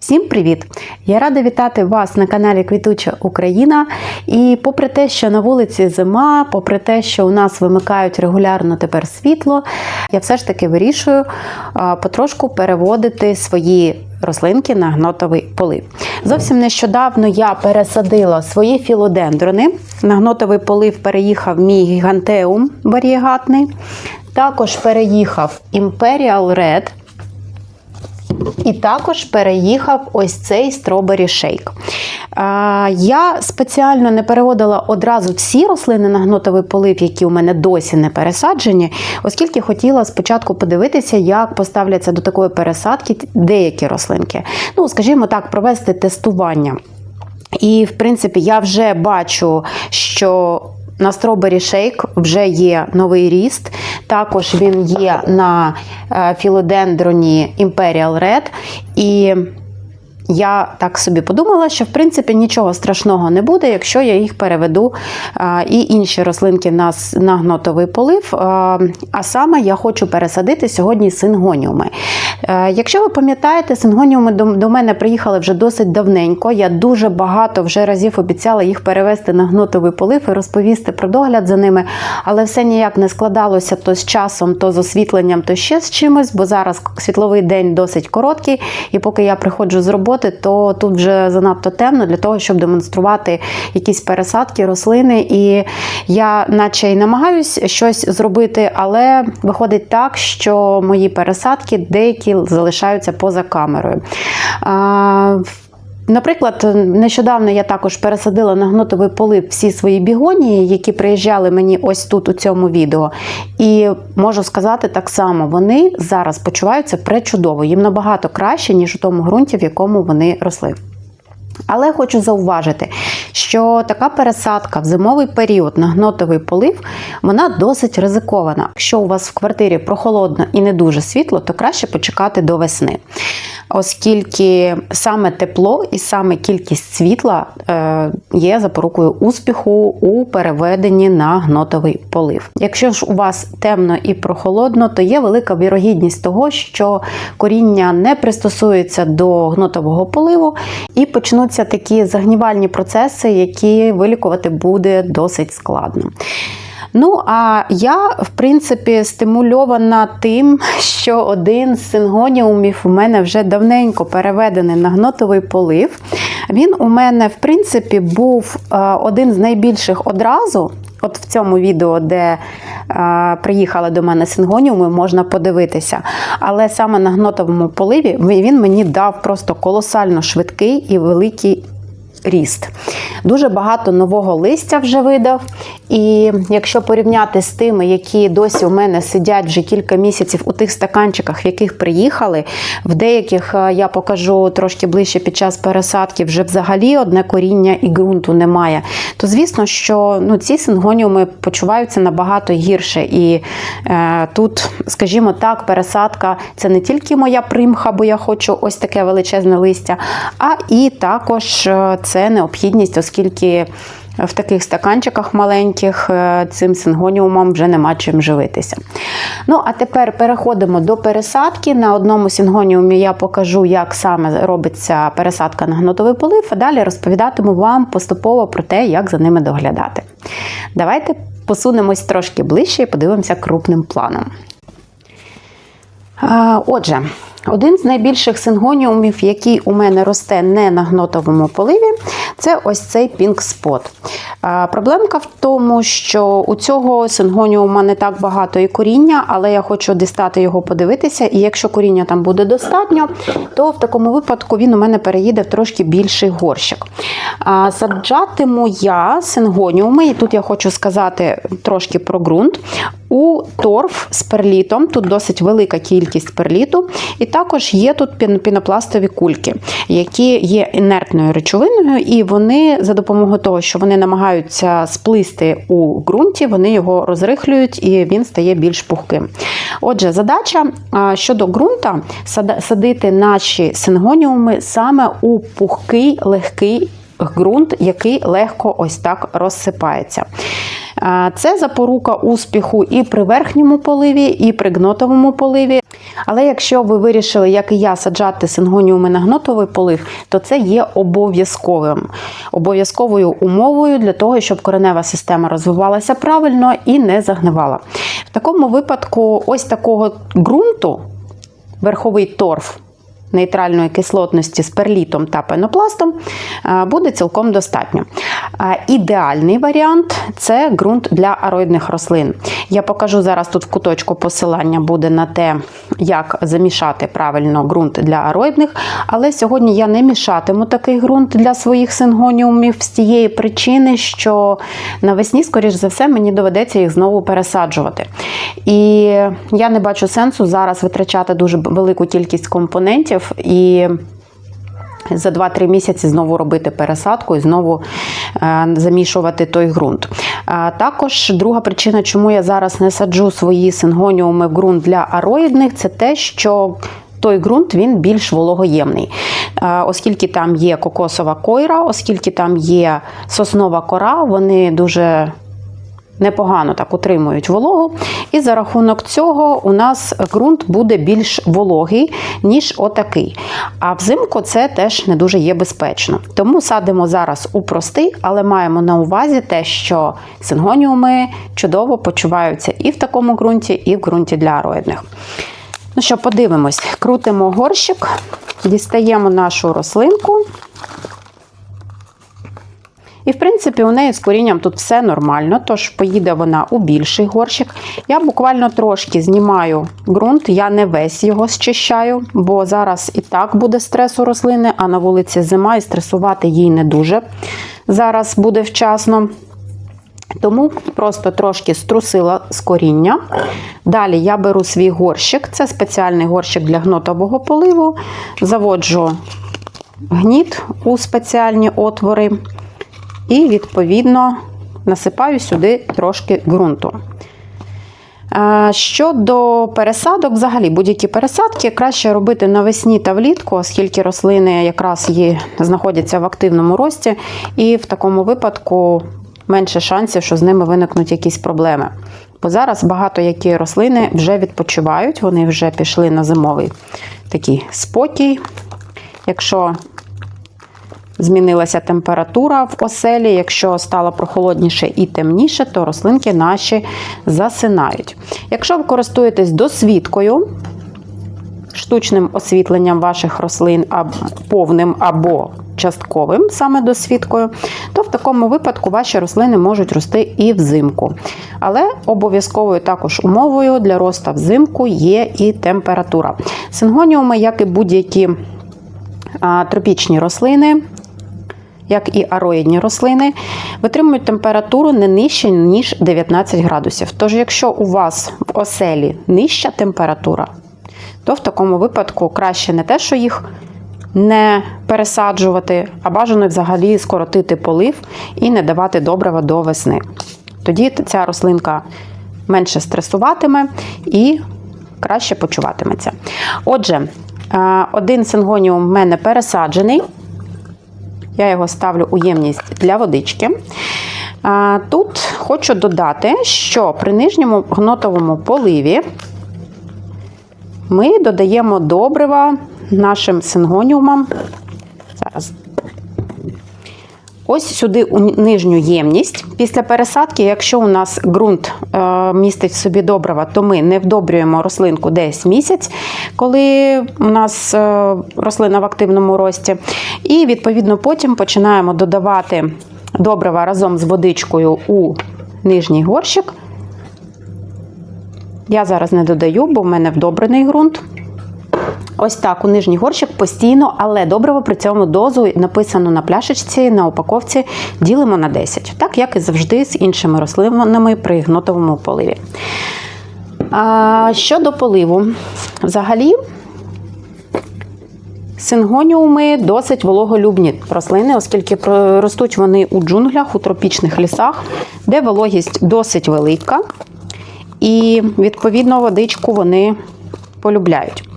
Всім привіт! Я рада вітати вас на каналі Квітуча Україна. І попри те, що на вулиці зима, попри те, що у нас вимикають регулярно тепер світло, я все ж таки вирішую потрошку переводити свої рослинки на гнотовий полив. Зовсім нещодавно я пересадила свої філодендрони. На гнотовий полив переїхав мій гігантеум варієгатний. Також переїхав Imperial Red. І також переїхав ось цей Shake. А, Я спеціально не переводила одразу всі рослини на гнотовий полив, які у мене досі не пересаджені, оскільки хотіла спочатку подивитися, як поставляться до такої пересадки деякі рослинки. Ну, скажімо так, провести тестування. І, в принципі, я вже бачу, що на Strawberry Shake вже є новий ріст. Також він є на е, філодендроні Imperial Red. І я так собі подумала, що в принципі нічого страшного не буде, якщо я їх переведу і інші рослинки на, на гнотовий полив. А, саме я хочу пересадити сьогодні сингоніуми. Е, Якщо ви пам'ятаєте, сингоніуми до, до мене приїхали вже досить давненько. Я дуже багато вже разів обіцяла їх перевести на гнотовий полив і розповісти про догляд за ними, але все ніяк не складалося то з часом, то з освітленням, то ще з чимось, бо зараз світловий день досить короткий, і поки я приходжу з роботи, то тут вже занадто темно для того, щоб демонструвати якісь пересадки, рослини. І я, наче й намагаюсь щось зробити, але виходить так, що мої пересадки деякі залишаються поза камерою. Наприклад, нещодавно я також пересадила на гнотовий полип всі свої бігонії, які приїжджали мені ось тут у цьому відео. І можу сказати так само, вони зараз почуваються пречудово. Їм набагато краще, ніж у тому ґрунті, в якому вони росли. Але хочу зауважити, що така пересадка в зимовий період на гнотовий полив вона досить ризикована. Якщо у вас в квартирі прохолодно і не дуже світло, то краще почекати до весни. Оскільки саме тепло і саме кількість світла е, є запорукою успіху у переведенні на гнотовий полив. Якщо ж у вас темно і прохолодно, то є велика вірогідність того, що коріння не пристосується до гнотового поливу і почнуться такі загнівальні процеси, які вилікувати буде досить складно. Ну, а я, в принципі, стимульована тим, що один з сингоніумів у мене вже давненько переведений на гнотовий полив. Він у мене, в принципі, був е, один з найбільших одразу. От в цьому відео, де е, приїхали до мене сингоніуми, можна подивитися. Але саме на гнотовому поливі він мені дав просто колосально швидкий і великий ріст. Дуже багато нового листя вже видав. І якщо порівняти з тими, які досі у мене сидять вже кілька місяців у тих стаканчиках, в яких приїхали, в деяких е, я покажу трошки ближче під час пересадки, вже взагалі одне коріння і ґрунту немає. То звісно, що ну, ці сингоніуми почуваються набагато гірше. І е, тут, скажімо так, пересадка це не тільки моя примха, бо я хочу ось таке величезне листя, а і також е, це необхідність, оскільки. В таких стаканчиках маленьких е, цим сингоніумом вже нема чим живитися. Ну, а тепер переходимо до пересадки. На одному сингоніумі я покажу, як саме робиться пересадка на гнотовий полив, а далі розповідатиму вам поступово про те, як за ними доглядати. Давайте посунемось трошки ближче і подивимося крупним планом. Отже, один з найбільших сингоніумів, який у мене росте не на гнотовому поливі, це ось цей Pink Spot. Проблемка в тому, що у цього сингоніума не так багато і коріння, але я хочу дістати його подивитися, і якщо коріння там буде достатньо, то в такому випадку він у мене переїде в трошки більший горщик. Саджатиму я сингоніуми, і тут я хочу сказати трошки про ґрунт. У торф з перлітом, тут досить велика кількість перліту, і також є тут пінопластові кульки, які є інертною речовиною, і вони за допомогою того, що вони намагаються сплисти у ґрунті, вони його розрихлюють і він стає більш пухким. Отже, задача щодо ґрунта садити наші сингоніуми саме у пухкий, легкий ґрунт, який легко ось так розсипається. Це запорука успіху і при верхньому поливі, і при гнотовому поливі. Але якщо ви вирішили, як і я, саджати сингоніуми на гнотовий полив, то це є обов'язковим обов'язковою умовою для того, щоб коренева система розвивалася правильно і не загнивала. В такому випадку, ось такого ґрунту, верховий торф нейтральної кислотності з перлітом та пенопластом е, буде цілком достатньо. Е, Ідеальний варіант це ґрунт для ароїдних рослин. Я покажу зараз тут в куточку посилання буде на те, як замішати правильно ґрунт для ароїдних, але сьогодні я не мішатиму такий ґрунт для своїх сингоніумів з тієї причини, що навесні, скоріш за все, мені доведеться їх знову пересаджувати. І я не бачу сенсу зараз витрачати дуже велику кількість компонентів і за 2-3 місяці знову робити пересадку і знову е, замішувати той ґрунт. Також друга причина, чому я зараз не саджу свої сингоніуми в ґрунт для ароїдних, це те, що той ґрунт він більш вологоємний, Е, оскільки там є кокосова койра, оскільки там є соснова кора, вони дуже непогано так утримують вологу. І за рахунок цього у нас ґрунт буде більш вологий, ніж отакий. А взимку це теж не дуже є безпечно. Тому садимо зараз у простий, але маємо на увазі те, що сингоніуми чудово почуваються і в такому ґрунті, і в ґрунті для ароїдних. Ну що, подивимось, крутимо горщик, дістаємо нашу рослинку. І, в принципі, у неї з корінням тут все нормально, тож поїде вона у більший горщик. Я буквально трошки знімаю ґрунт, я не весь його зчищаю, бо зараз і так буде стрес у рослини, а на вулиці зима і стресувати їй не дуже зараз буде вчасно. Тому просто трошки струсила з коріння. Далі я беру свій горщик, це спеціальний горщик для гнотового поливу. Заводжу гніт у спеціальні отвори. І, відповідно, насипаю сюди трошки ґрунту. Щодо пересадок, взагалі будь-які пересадки краще робити навесні та влітку, оскільки рослини якраз є, знаходяться в активному рості, і в такому випадку менше шансів, що з ними виникнуть якісь проблеми. Бо зараз багато які рослини вже відпочивають, вони вже пішли на зимовий такий спокій. Якщо змінилася температура в оселі. Якщо стало прохолодніше і темніше, то рослинки наші засинають. Якщо ви користуєтесь досвідкою, штучним освітленням ваших рослин повним або частковим, саме досвідкою, то в такому випадку ваші рослини можуть рости і взимку. Але обов'язковою також умовою для росту взимку є і температура. Сингоніуми, як і будь-які тропічні рослини, як і ароїдні рослини, витримують температуру не нижче, ніж 19 градусів. Тож, якщо у вас в оселі нижча температура, то в такому випадку краще не те, що їх не пересаджувати, а бажано взагалі скоротити полив і не давати добрива до весни. Тоді ця рослинка менше стресуватиме і краще почуватиметься. Отже, один сингоніум в мене пересаджений. Я його ставлю у ємність для водички. Тут хочу додати, що при нижньому гнотовому поливі ми додаємо добрива нашим сингоніумам. Зараз. Ось сюди у нижню ємність. Після пересадки, якщо у нас ґрунт е, містить в собі добрива, то ми не вдобрюємо рослинку десь місяць, коли у нас е, рослина в активному рості. І, відповідно, потім починаємо додавати добрива разом з водичкою у нижній горщик. Я зараз не додаю, бо в мене вдобрений ґрунт. Ось так у нижній горщик постійно, але добриво при цьому дозу написано на пляшечці, на упаковці ділимо на 10, так як і завжди з іншими рослинами при гнотовому поливі. А, Щодо поливу, взагалі. Сингоніуми досить вологолюбні рослини, оскільки ростуть вони у джунглях, у тропічних лісах, де вологість досить велика, і, відповідно, водичку вони полюбляють.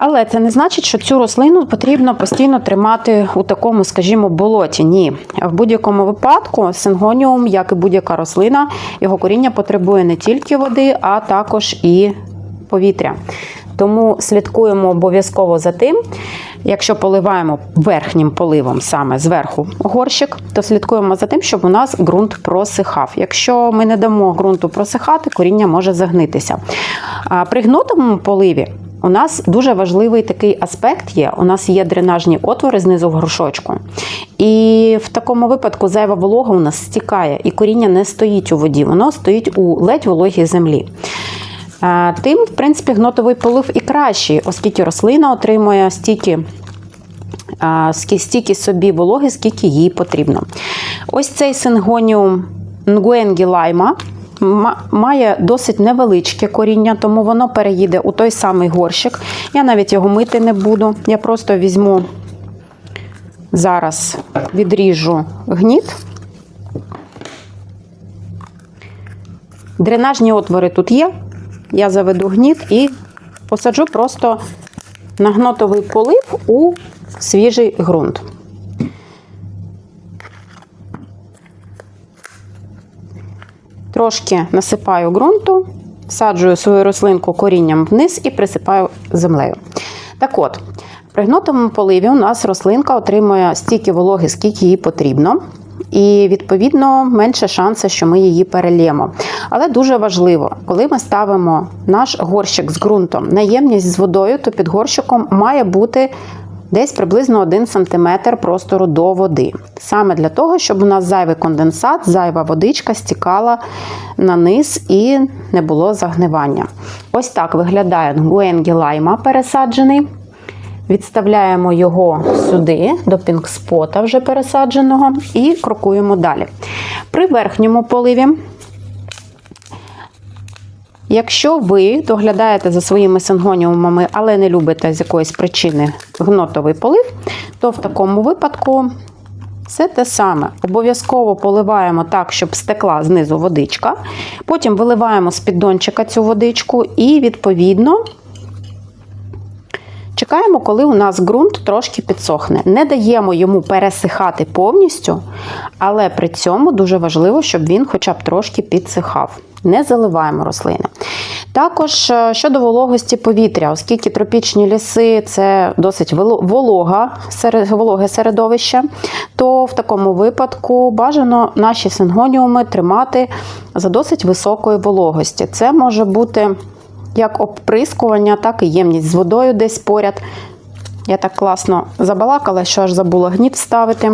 Але це не значить, що цю рослину потрібно постійно тримати у такому, скажімо, болоті. Ні. В будь-якому випадку сингоніум, як і будь-яка рослина, його коріння потребує не тільки води, а також і повітря. Тому слідкуємо обов'язково за тим, якщо поливаємо верхнім поливом саме зверху горщик, то слідкуємо за тим, щоб у нас ґрунт просихав. Якщо ми не дамо ґрунту просихати, коріння може загнитися. А При гнутому поливі у нас дуже важливий такий аспект є. У нас є дренажні отвори знизу в горшочку. І в такому випадку зайва волога у нас стікає, і коріння не стоїть у воді, воно стоїть у ледь вологій землі. Тим, в принципі, гнотовий полив і кращий, оскільки рослина отримує стільки, стільки собі вологи, скільки їй потрібно. Ось цей сингоніум Нгуенгі лайма ма- має досить невеличке коріння, тому воно переїде у той самий горщик. Я навіть його мити не буду. Я просто візьму зараз відріжу гніт. Дренажні отвори тут є. Я заведу гніт і посаджу просто на гнотовий полив у свіжий ґрунт. Трошки насипаю ґрунту, всаджую свою рослинку корінням вниз і присипаю землею. Так от, при гнотовому поливі у нас рослинка отримує стільки вологи, скільки їй потрібно. І, відповідно, менше шанси, що ми її перельємо. Але дуже важливо, коли ми ставимо наш горщик з ґрунтом на ємність з водою, то під горщиком має бути десь приблизно 1 см простору до води. Саме для того, щоб у нас зайвий конденсат, зайва водичка стікала на низ і не було загнивання. Ось так виглядає Нгуенгі лайма пересаджений. Відставляємо його сюди, до пінкспота вже пересадженого, і крокуємо далі. При верхньому поливі, якщо ви доглядаєте за своїми сингоніумами, але не любите з якоїсь причини гнотовий полив, то в такому випадку все те саме. Обов'язково поливаємо так, щоб стекла знизу водичка. Потім виливаємо з піддончика цю водичку і, відповідно, Чекаємо, коли у нас ґрунт трошки підсохне. Не даємо йому пересихати повністю, але при цьому дуже важливо, щоб він хоча б трошки підсихав. Не заливаємо рослини. Також е, щодо вологості повітря, оскільки тропічні ліси це досить волога, вологе середовище, то в такому випадку бажано наші сингоніуми тримати за досить високої вологості. Це може бути як обприскування, так і ємність з водою десь поряд. Я так класно забалакала, що аж забула гніт вставити.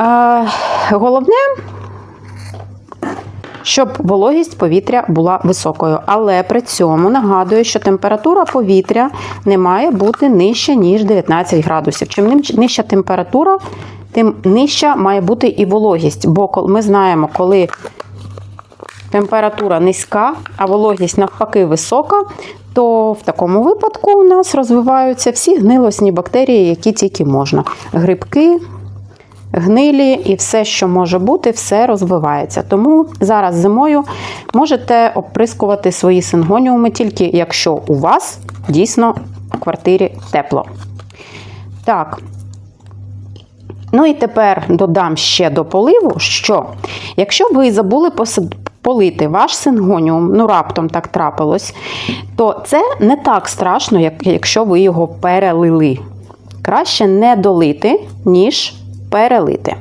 Е, головне, щоб вологість повітря була високою. Але при цьому нагадую, що температура повітря не має бути нижче, ніж 19 градусів. Чим нижча температура, тим нижча має бути і вологість. Бо ми знаємо, коли температура низька, а вологість навпаки висока, то в такому випадку у нас розвиваються всі гнилосні бактерії, які тільки можна. Грибки, гнилі і все, що може бути, все розвивається. Тому зараз зимою можете оприскувати свої сингоніуми, тільки якщо у вас дійсно в квартирі тепло. Так, Ну і тепер додам ще до поливу, що якщо ви забули полити ваш сингоніум, ну раптом так трапилось, то це не так страшно, як якщо ви його перелили. Краще не долити, ніж перелити.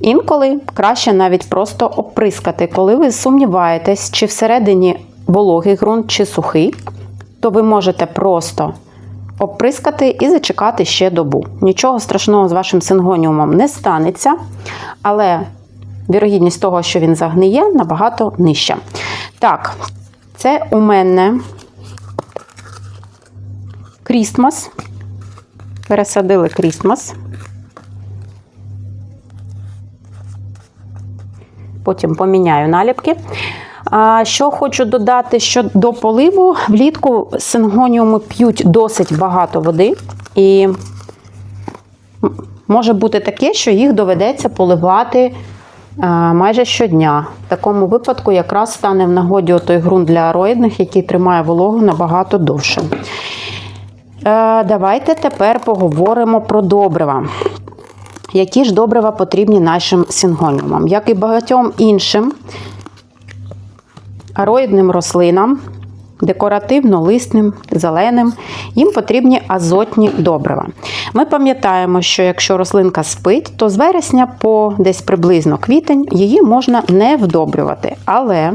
Інколи краще навіть просто оприскати, коли ви сумніваєтесь, чи всередині вологий ґрунт, чи сухий, то ви можете просто оприскати і зачекати ще добу. Нічого страшного з вашим сингоніумом не станеться, але вірогідність того, що він загниє, набагато нижча. Так, це у мене крістмас. Пересадили крістмас. Потім поміняю наліпки. Що хочу додати, що до поливу влітку сингоніуми п'ють досить багато води, і може бути таке, що їх доведеться поливати майже щодня. В такому випадку якраз стане в нагоді той ґрунт для ароїдних, який тримає вологу набагато довше. Е, давайте тепер поговоримо про добрива. Які ж добрива потрібні нашим сингоніумам? Як і багатьом іншим ароїдним рослинам, декоративно-лисним, зеленим, їм потрібні азотні добрива. Ми пам'ятаємо, що якщо рослинка спить, то з вересня по десь приблизно квітень її можна не вдобрювати. Але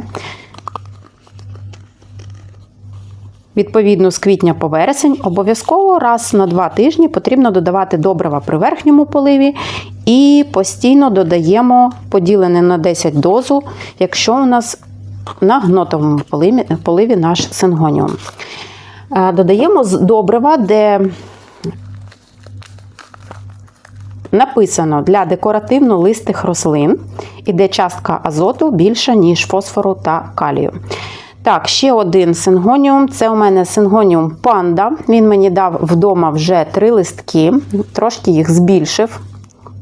Відповідно, з квітня по вересень обов'язково раз на два тижні потрібно додавати добрива при верхньому поливі і постійно додаємо поділене на 10 дозу, якщо у нас на гнотовому поливі, поливі наш сингоніум. Е, Додаємо з добрива, де написано для декоративно-листих рослин і де частка азоту більша, ніж фосфору та калію. Так, ще один сингоніум. Це у мене сингоніум панда. Він мені дав вдома вже три листки, трошки їх збільшив.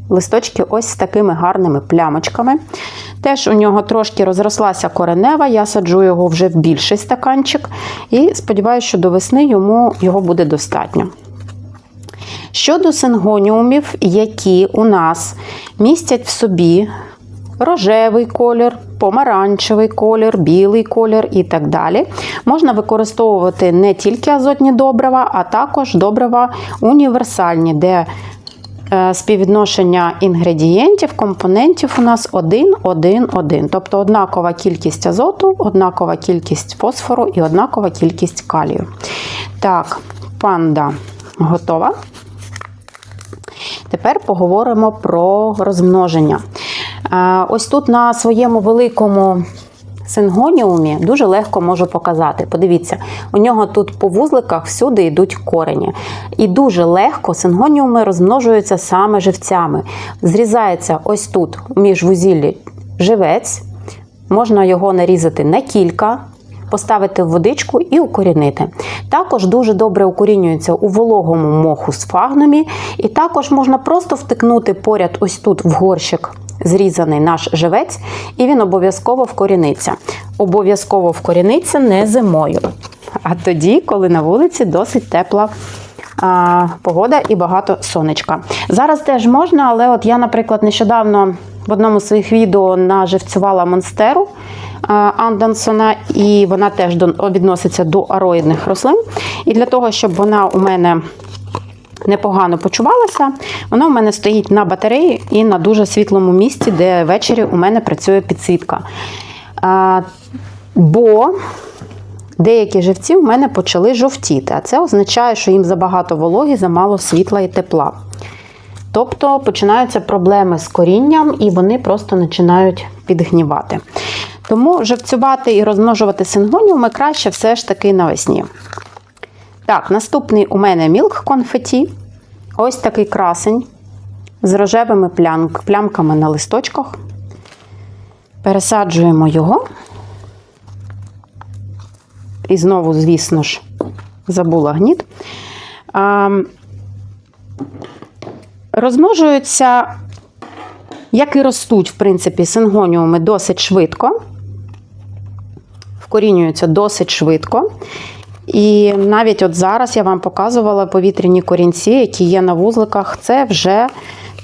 Листочки ось з такими гарними плямочками. Теж у нього трошки розрослася коренева, я саджу його вже в більший стаканчик і сподіваюся, що до весни йому його буде достатньо. Щодо сингоніумів, які у нас містять в собі рожевий колір, помаранчевий колір, білий колір і так далі. Можна використовувати не тільки азотні добрива, а також добрива універсальні, де е, співвідношення інгредієнтів, компонентів у нас 1, 1, 1. Тобто однакова кількість азоту, однакова кількість фосфору і однакова кількість калію. Так, панда готова. Тепер поговоримо про розмноження. Ось тут на своєму великому сингоніумі дуже легко можу показати. Подивіться, у нього тут по вузликах всюди йдуть корені. І дуже легко сингоніуми розмножуються саме живцями. Зрізається ось тут між вузіллі живець, можна його нарізати на кілька. Поставити в водичку і укорінити. Також дуже добре укорінюється у вологому моху з фагнумі, і також можна просто втикнути поряд ось тут в горщик зрізаний наш живець, і він обов'язково вкоріниться. Обов'язково вкоріниться не зимою, а тоді, коли на вулиці досить тепла. Погода і багато сонечка. Зараз теж можна, але от я, наприклад, нещодавно в одному з своїх відео наживцювала монстеру Андансона, і вона теж відноситься до ароїдних рослин. І для того, щоб вона у мене непогано почувалася. Вона у мене стоїть на батареї і на дуже світлому місці, де ввечері у мене працює підсвітка. А, бо деякі живці у мене почали жовтіти, а це означає, що їм забагато вологи, замало світла і тепла. Тобто починаються проблеми з корінням, і вони просто починають підгнівати. Тому живцювати і розмножувати сингоніуми краще все ж таки навесні. Так, наступний у мене мілк конфеті. Ось такий красень з рожевими плям- плямками на листочках. Пересаджуємо його. І знову, звісно ж, забула гніт. А, розмножуються, як і ростуть, в принципі, сингоніуми досить швидко. Вкорінюються досить швидко. І навіть от зараз я вам показувала повітряні корінці, які є на вузликах. Це вже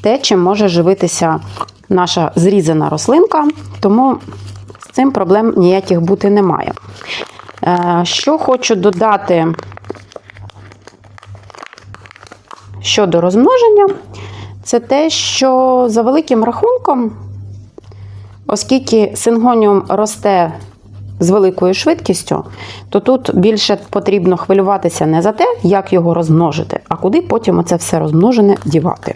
те, чим може живитися наша зрізана рослинка, тому з цим проблем ніяких бути немає. Е, Що хочу додати щодо розмноження, це те, що за великим рахунком, оскільки сингоніум росте з великою швидкістю, то тут більше потрібно хвилюватися не за те, як його розмножити, а куди потім оце все розмножене дівати.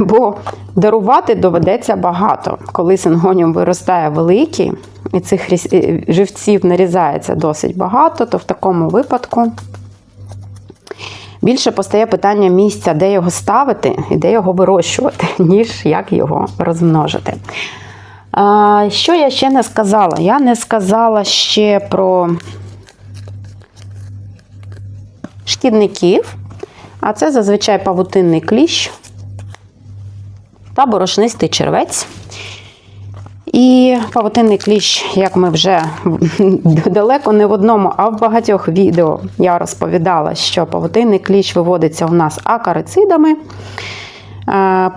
Бо дарувати доведеться багато. Коли сингоніум виростає великий, і цих е, живців нарізається досить багато, то в такому випадку більше постає питання місця, де його ставити і де його вирощувати, ніж як його розмножити. Що я ще не сказала? Я не сказала ще про шкідників, а це зазвичай павутинний кліщ та борошнистий червець. І павутинний кліщ, як ми вже далеко не в одному, а в багатьох відео я розповідала, що павутинний кліщ виводиться у нас акарицидами.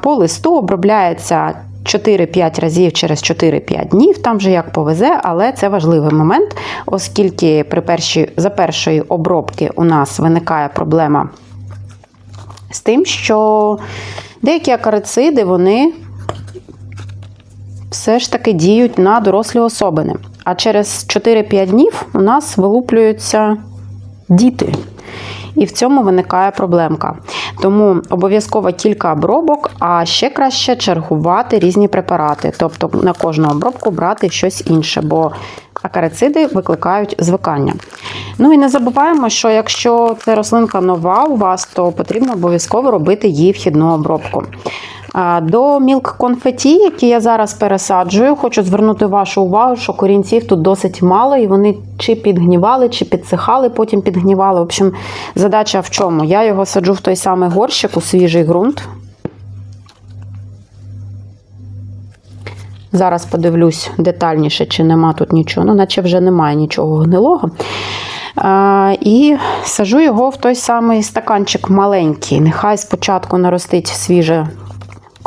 По листу обробляється 4-5 разів через 4-5 днів, там вже як повезе, але це важливий момент, оскільки при першій, за першої обробки у нас виникає проблема з тим, що деякі акарициди, вони все ж таки діють на дорослі особини. А через 4-5 днів у нас вилуплюються діти. І в цьому виникає проблемка. Тому обов'язково кілька обробок, а ще краще чергувати різні препарати. Тобто на кожну обробку брати щось інше, бо акарициди викликають звикання. Ну і не забуваємо, що якщо це рослинка нова у вас, то потрібно обов'язково робити її вхідну обробку. До мілк конфеті, які я зараз пересаджую, хочу звернути вашу увагу, що корінців тут досить мало, і вони чи підгнівали, чи підсихали, потім підгнівали. В общем, задача в чому? Я його саджу в той самий горщик у свіжий ґрунт. Зараз подивлюсь детальніше, чи нема тут нічого. Ну, наче вже немає нічого гнилого. А, і сажу його в той самий стаканчик маленький. Нехай спочатку наростить свіже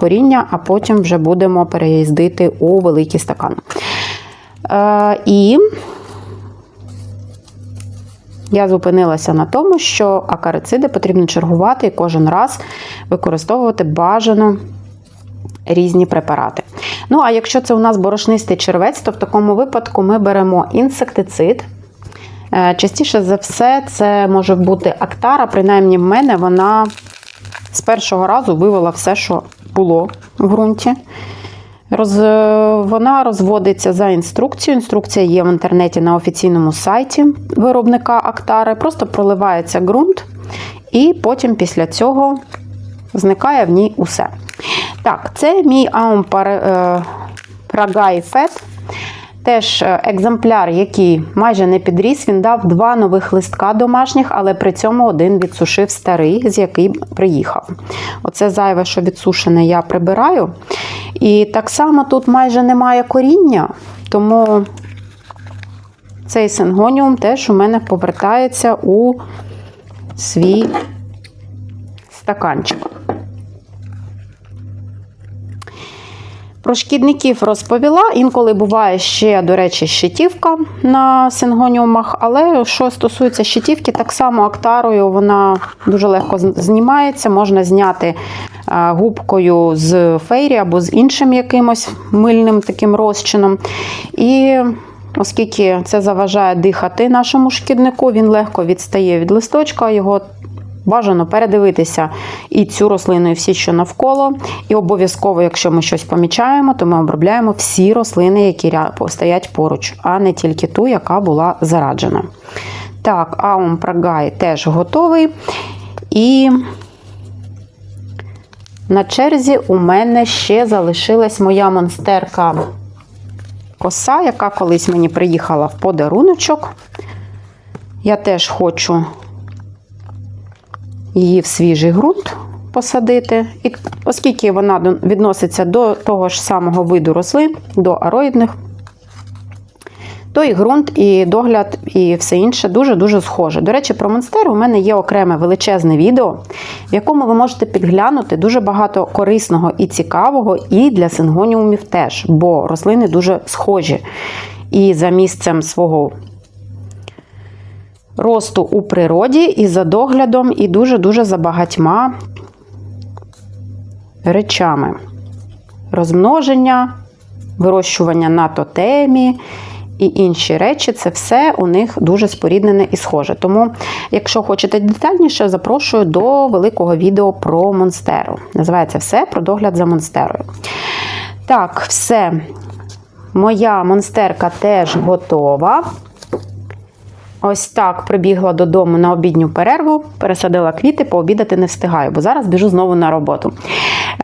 коріння, а потім вже будемо переїздити у великий стакан. Е, і я зупинилася на тому, що акарициди потрібно чергувати і кожен раз використовувати бажано різні препарати. Ну, а якщо це у нас борошнистий червець, то в такому випадку ми беремо інсектицид. Е, Частіше за все, це може бути актара, принаймні в мене вона з першого разу вивела все, що було в ґрунті. Роз... Вона розводиться за інструкцією. Інструкція є в інтернеті на офіційному сайті виробника Актари. Просто проливається ґрунт, і потім після цього зникає в ній усе. Так, це мій Aum Pragai Fett. Теж е, екземпляр, який майже не підріс, він дав два нових листка домашніх, але при цьому один відсушив старий, з який приїхав. Оце зайве, що відсушене, я прибираю. І так само тут майже немає коріння, тому цей сингоніум теж у мене повертається у свій стаканчик. Про шкідників розповіла. Інколи буває ще, до речі, щитівка на сингоніумах, але що стосується щитівки, так само актарою вона дуже легко знімається, можна зняти губкою з фейрі або з іншим якимось мильним таким розчином. І оскільки це заважає дихати нашому шкіднику, він легко відстає від листочка, його Бажано передивитися і цю рослину, і всі, що навколо. І обов'язково, якщо ми щось помічаємо, то ми обробляємо всі рослини, які стоять поруч, а не тільки ту, яка була зараджена. Так, Аум Прагай теж готовий. І на черзі у мене ще залишилась моя монстерка коса, яка колись мені приїхала в подаруночок. Я теж хочу її в свіжий ґрунт посадити. І оскільки вона відноситься до того ж самого виду рослин, до ароїдних, то і ґрунт, і догляд, і все інше дуже-дуже схоже. До речі, про монстер у мене є окреме величезне відео, в якому ви можете підглянути дуже багато корисного і цікавого, і для сингоніумів теж, бо рослини дуже схожі. І за місцем свого росту у природі і за доглядом, і дуже-дуже за багатьма речами. Розмноження, вирощування на тотемі і інші речі це все у них дуже споріднене і схоже. Тому, якщо хочете детальніше, запрошую до великого відео про монстеру. Називається все про догляд за монстерою. Так, все. Моя монстерка теж готова. Ось так прибігла додому на обідню перерву, пересадила квіти, пообідати не встигаю, бо зараз біжу знову на роботу.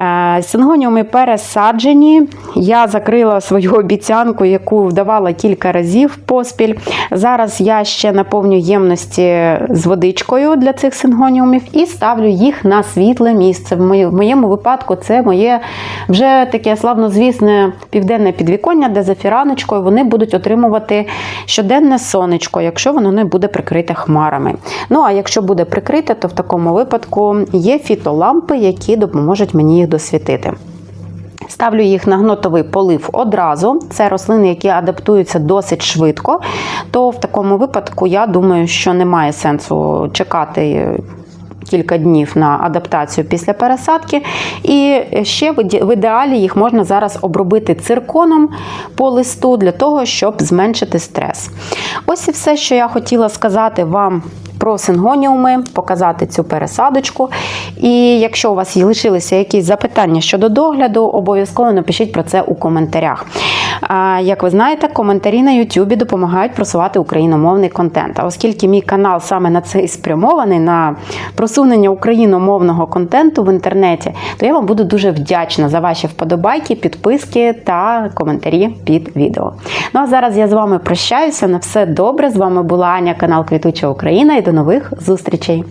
Е, Сингоніуми пересаджені. Я закрила свою обіцянку, яку вдавала кілька разів поспіль. Зараз я ще наповню ємності з водичкою для цих сингоніумів і ставлю їх на світле місце. В моєму випадку це моє вже таке славнозвісне південне підвіконня, де за фіраночкою вони будуть отримувати щоденне сонечко, якщо воно не буде прикрите хмарами. Ну а якщо буде прикрите, то в такому випадку є фітолампи, які допоможуть мені їх досвітити. Ставлю їх на гнотовий полив одразу. Це рослини, які адаптуються досить швидко. То в такому випадку я думаю, що немає сенсу чекати. Кілька днів на адаптацію після пересадки. І ще в в ідеалі їх можна зараз обробити цирконом по листу для того, щоб зменшити стрес. Ось і все, що я хотіла сказати вам про сингоніуми, показати цю пересадочку. І якщо у вас лишилися якісь запитання щодо догляду, обов'язково напишіть про це у коментарях. А, Як ви знаєте, коментарі на YouTube допомагають просувати україномовний контент. А оскільки мій канал саме на це і спрямований на просунення україномовного контенту в інтернеті, то я вам буду дуже вдячна за ваші вподобайки, підписки та коментарі під відео. Ну а зараз я з вами прощаюся. На все добре. З вами була Аня, канал Квітуча Україна, до нових зустрічей.